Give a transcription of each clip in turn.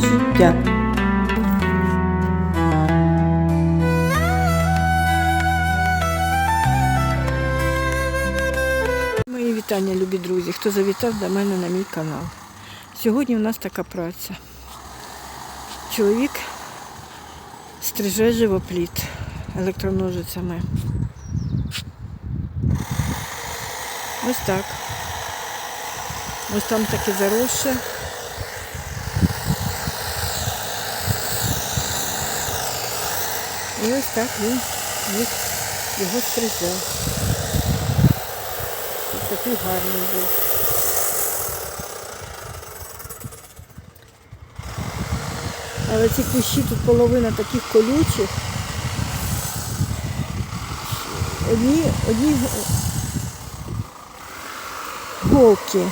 життя. Мої вітання, любі друзі, хто завітав до мене на мій канал. Сьогодні у нас така праця. Чоловік стриже живопліт електроножицями. Ось так. Ось там таке заросше. І ось так він їх, його стриже. Ось такий гарний був. Але ці кущі тут половина таких колючих. Одні, одні голки.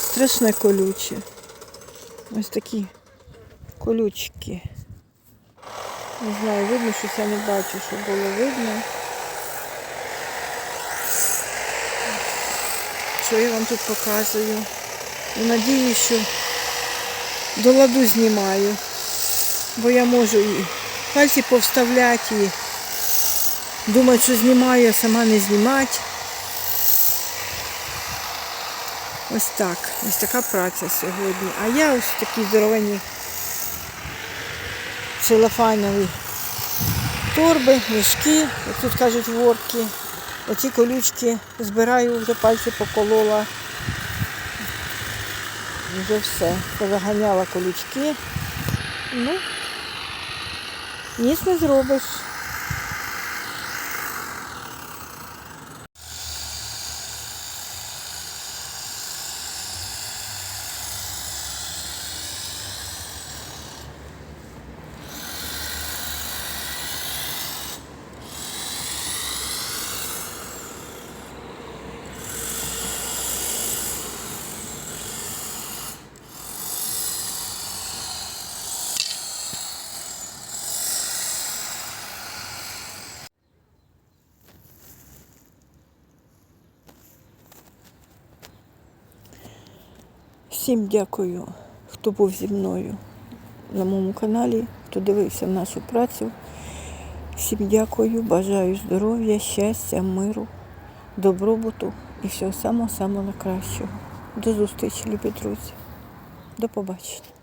Страшне колюче. Ось такі колючки. Не знаю, видно, щось я не бачу, що було видно. Що я вам тут показую. І надію, що до ладу знімаю. Бо я можу і пальці повставляти, і думати, що знімаю, а сама не знімати. Ось так. Ось така праця сьогодні. А я ось такі здоровенні целофанові торби, мішки, як тут кажуть, ворки. Оці колючки збираю, вже пальці поколола. Вже все. Позаганяла колючки. Ну, ніс не зробиш. Всім дякую, хто був зі мною на моєму каналі, хто дивився нашу працю. Всім дякую, бажаю здоров'я, щастя, миру, добробуту і всього самого-самого найкращого. До зустрічі, любі друзі. До побачення.